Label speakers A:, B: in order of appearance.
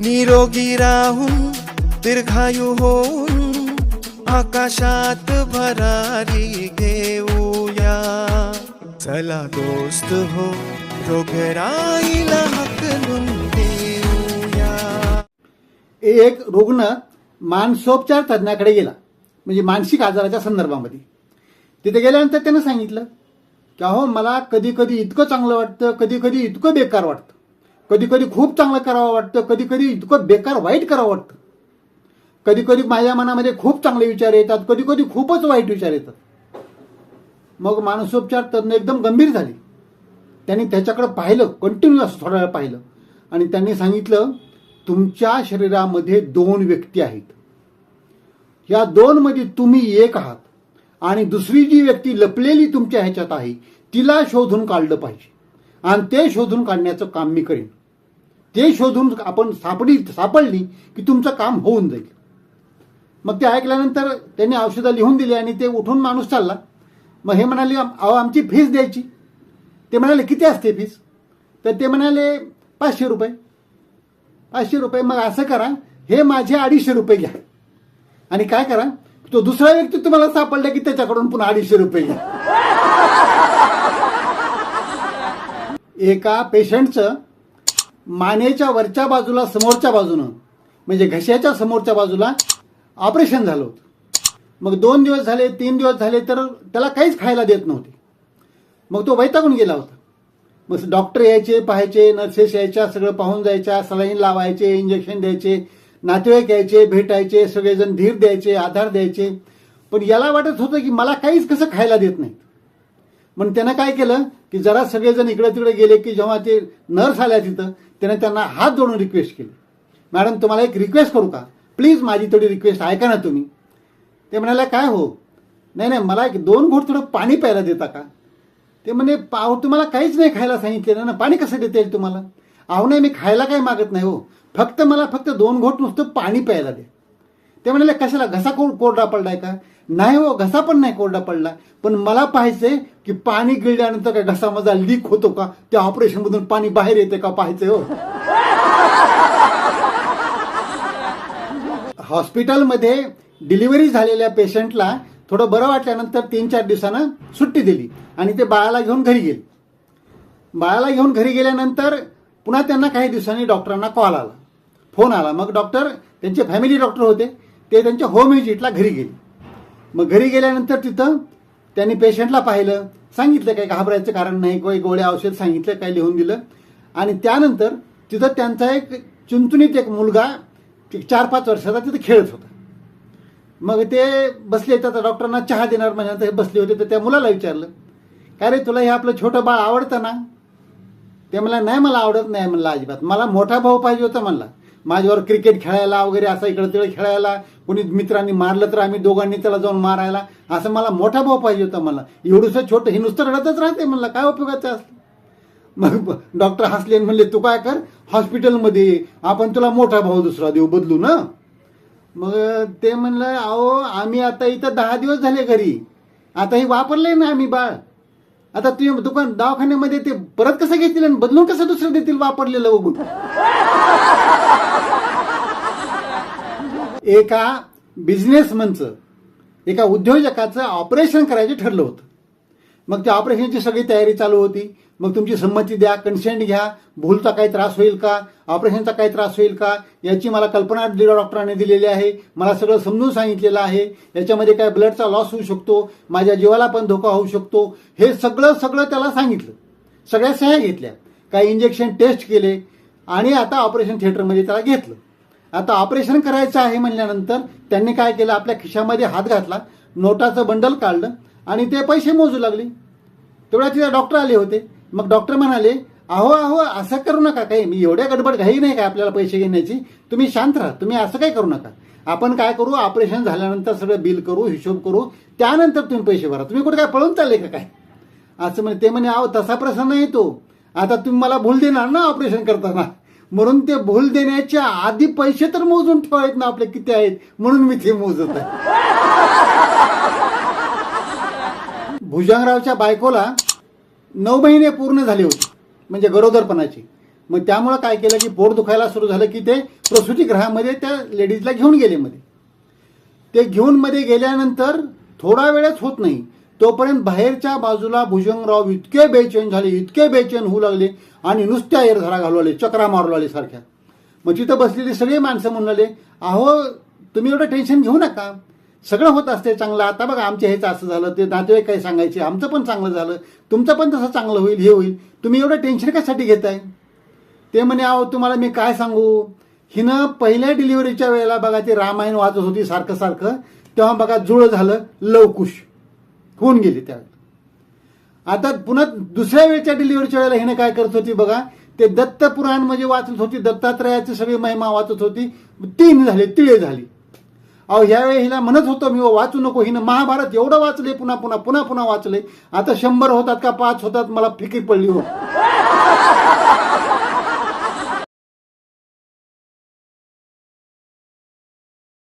A: निरोगी राहून दीर्घायू होऊन आकाशात भरारी घेऊया. चला दोस्त हो रोगराईला हकलून देऊया.
B: एक रुग्ण मानसोपचार तज्ज्ञाकडे गेला म्हणजे मानसिक आजाराच्या संदर्भामध्ये. तिथे गेल्यानंतर त्यानं सांगितलं की अहो मला कधी कधी इतकं चांगलं वाटतं कधी कधी इतकं बेकार वाटतं. कधी कधी खूप चांगलं करावं वाटतं कधी कधी इतकं बेकार वाईट करावं वाटतं. कधी कधी माझ्या मनामध्ये खूप चांगले विचार येतात कधी कधी खूपच वाईट विचार येतात. मग मानसोपचार तज्ज्ञ एकदम गंभीर झाले. त्यांनी त्याच्याकडे पाहिलं कंटिन्यू असं थोडा वेळ पाहिलं. आणि त्यांनी सांगितलं तुमच्या शरीरामध्ये दोन व्यक्ती आहेत. या दोनमध्ये तुम्ही एक आहात. आणि दुसरी जी व्यक्ती लपलेली तुमच्या ह्याच्यात आहे तिला शोधून काढलं पाहिजे. आणि ते शोधून काढण्याचं काम मी करेन. ते शोधून आपण सापडी सापडली की तुमचं काम होऊन जाईल. मग ते ऐकल्यानंतर त्यांनी औषधं लिहून दिली आणि ते उठून माणूस चालला. मग हे म्हणाले अहो आमची फीस द्यायची. ते म्हणाले किती असते फीस तर ते म्हणाले पाचशे रुपये. पाचशे रुपये मग असं करा हे माझे अडीचशे रुपये घ्या. आणि काय करा तो दुसरा व्यक्ती तुम्हाला सापडला की त्याच्याकडून पुन्हा अडीचशे रुपये घ्या. एका पेशंटचं मानेच्या वरच्या बाजूला समोरच्या बाजूनं म्हणजे घशाच्या समोरच्या बाजूला ऑपरेशन झालं होतं. मग दोन दिवस झाले तीन दिवस झाले तर त्याला काहीच खायला देत नव्हते. मग तो वैतागून गेला होता. मग डॉक्टर यायचे पाहायचे नर्सेस यायच्या सगळं पाहून जायच्या सलाईन लावायचे इंजेक्शन द्यायचे नातेवाईक यायचे भेटायचे सगळेजण धीर द्यायचे आधार द्यायचे. पण याला वाटत होतं की मला काहीच कसं खायला देत नाही मग त्यानं काय केलं की जरा सगळेजण इकडे तिकडे गेले की जेव्हा ते नर्स आल्या तिथं त्यानं त्यांना हात जोडून रिक्वेस्ट केली. मॅडम तुम्हाला एक रिक्वेस्ट करू का? प्लीज माझी थोडी रिक्वेस्ट ऐका ना तुम्ही. ते म्हणाले काय हो? नाही नाही मला एक दोन घोट थोडं पाणी प्यायला देता का? ते म्हणे पाव तुम्हाला काहीच नाही खायला सांगितलेलं ना पाणी कसं देता येईल तुम्हाला? अहो नाही मी खायला काही मागत नाही हो. फक्त मला फक्त दोन घोट नुसतं पाणी प्यायला दे. ते म्हणाले कशाला? घसा कोर कोरडा पडलाय का? नाही हो घसा पण नाही कोरडा पडला. पण मला पाहायचंय की पाणी गिळल्यानंतर काय घसा माझा लीक होतो का? त्या ऑपरेशन मधून पाणी बाहेर येते का पाहायचंय हो. हॉस्पिटलमध्ये डिलिव्हरी झालेल्या पेशंटला थोडं बरं वाटल्यानंतर तीन चार दिवसानं सुट्टी दिली आणि ते बाळाला घेऊन घरी गेले. बाळाला घेऊन घरी गेल्यानंतर पुन्हा त्यांना काही दिवसांनी डॉक्टरांना कॉल आला. फोन आला. मग डॉक्टर त्यांचे फॅमिली डॉक्टर होते. ते त्यांच्या होम व्हिजिटला घरी गेले. मग घरी गेल्यानंतर तिथं त्यांनी पेशंटला पाहिलं. सांगितलं काही घाबरायचं कारण नाही काही गोळ्या औषध सांगितलं काही लिहून दिलं. आणि त्यानंतर तिथं त्यांचा एक चुनचुनीत एक मुलगा चार पाच वर्षाचा तिथं खेळत होता. मग ते बसले तर डॉक्टरांना चहा देणार म्हणजे हे बसले होते तर त्या मुलाला विचारलं काय रे तुला हे आपलं छोटं बाळ आवडतं ना? ते मला नाही मला आवडत नाही म्हणलं अजिबात. मला मोठा भाऊ पाहिजे होता म्हणला. माझ्यावर क्रिकेट खेळायला वगैरे असं इकडं तिकडे खेळायला कोणी मित्रांनी मारलं तर आम्ही दोघांनी त्याला जाऊन मारायला. असं मला मोठा भाऊ पाहिजे होता मला. एवढंसं छोटं हे नुसतं रडतच राहते म्हणलं. काय उपयोगाचं असलं मग डॉक्टर हसले म्हणले तू काय कर? हॉस्पिटलमध्ये आपण तुला मोठा भाऊ दुसरा देऊ बदलू ना? मग ते म्हणलं अहो आम्ही आता इथं दहा दिवस झाले घरी. आता हे वापरले ना आम्ही बाळ. आता तुम्ही दुकान दवाखान्यामध्ये ते परत कसं घेतील आणि बदलून कसं दुसरं देतील वापरलेलं उघडून एका बिझनेसमनचं एका उद्योजकाचं ऑपरेशन करायचं ठरलं होतं. मग त्या ऑपरेशनची सगळी तयारी चालू होती. मग तुमची संमती द्या कन्सेंट घ्या. भूलचा काही त्रास होईल का? ऑपरेशनचा काही त्रास होईल का? याची मला कल्पना डॉक्टरांनी दिलेली आहे. मला सगळं समजून सांगितलेलं आहे. याच्यामध्ये काय ब्लडचा लॉस होऊ शकतो. माझ्या जीवाला पण धोका होऊ शकतो. हे सगळं सगळं त्याला सांगितलं. सगळ्या सह्या घेतल्या. काही इंजेक्शन टेस्ट केले आणि आता ऑपरेशन थिएटरमध्ये त्याला घेतलं. आता ऑपरेशन करायचं आहे म्हणल्यानंतर त्यांनी काय केलं? आपल्या खिशामध्ये हात घातला नोटाचं बंडल काढलं आणि ते पैसे मोजू लागले. तेवढ्या तिथे डॉक्टर आले होते. मग डॉक्टर म्हणाले अहो अहो असं करू नका काही. मी एवढ्या गडबड घाई नाही का आपल्याला पैसे घेण्याची? तुम्ही शांत राहा. तुम्ही असं काय करू नका. आपण काय करू? ऑपरेशन झाल्यानंतर सगळं बिल करू हिशोब करू. त्यानंतर तुम्ही पैसे भरा. तुम्ही कुठे काय पळून चालले का काय? असं म्हणे. ते म्हणे अहो तसा प्रसन्न येतो आता तुम्ही मला भूल देणार ना ऑपरेशन करताना. म्हणून ते भूल देण्याच्या आधी पैसे तर मोजून ठेवायत ना आपले किती आहेत म्हणून मी ते मोजत आहे. भुजंगरावच्या बायकोला नऊ महिने पूर्ण झाले होते म्हणजे गरोदरपणाची. मग त्यामुळं काय केलं की पोट दुखायला सुरू झालं की ते प्रसूतीगृहामध्ये त्या लेडीजला घेऊन गेले मध्ये. ते घेऊन मध्ये गेल्यानंतर थोडा वेळच होत नाही. तोपर्यंत बाहेरच्या बाजूला भुजंगराव इतके बेचैन झाले इतके बेचैन होऊ लागले आणि नुसत्या एरझरा घालू लागले चक्रा मारू आले सारख्या. मग तिथं बसलेली सगळी माणसं म्हणाले अहो तुम्ही एवढं टेन्शन घेऊ नका. सगळं होत असते चांगलं. आता बघा आमच्या हेच असं झालं ते नातेवाईक काही सांगायचे आमचं पण चांगलं झालं. तुमचं पण तसं चांगलं होईल हे होईल. तुम्ही एवढं टेन्शन कशासाठी घेताय? ते म्हणे अहो तुम्हाला मी काय सांगू? हिनं पहिल्या डिलिव्हरीच्या वेळेला बघा ती रामायण वाचत होती सारखं सारखं. तेव्हा बघा जुळं झालं लवकुश. होऊन गेली त्यावेळी आता पुन्हा दुसऱ्या वेळच्या डिलिव्हरीच्या वेळेला हिने काय करत होती बघा ते दत्त पुराण म्हणजे वाचत होती दत्तात्रयाची सगळी महिमा वाचत होती. तीन झाले तिळे झाली. अहो ह्यावेळी हिला म्हणत होतो मी वाचू नको हिनं महाभारत एवढं वाचले पुन्हा पुन्हा पुन्हा पुन्हा वाचले आता शंभर होतात का पाच होतात मला फिकी पडली हो.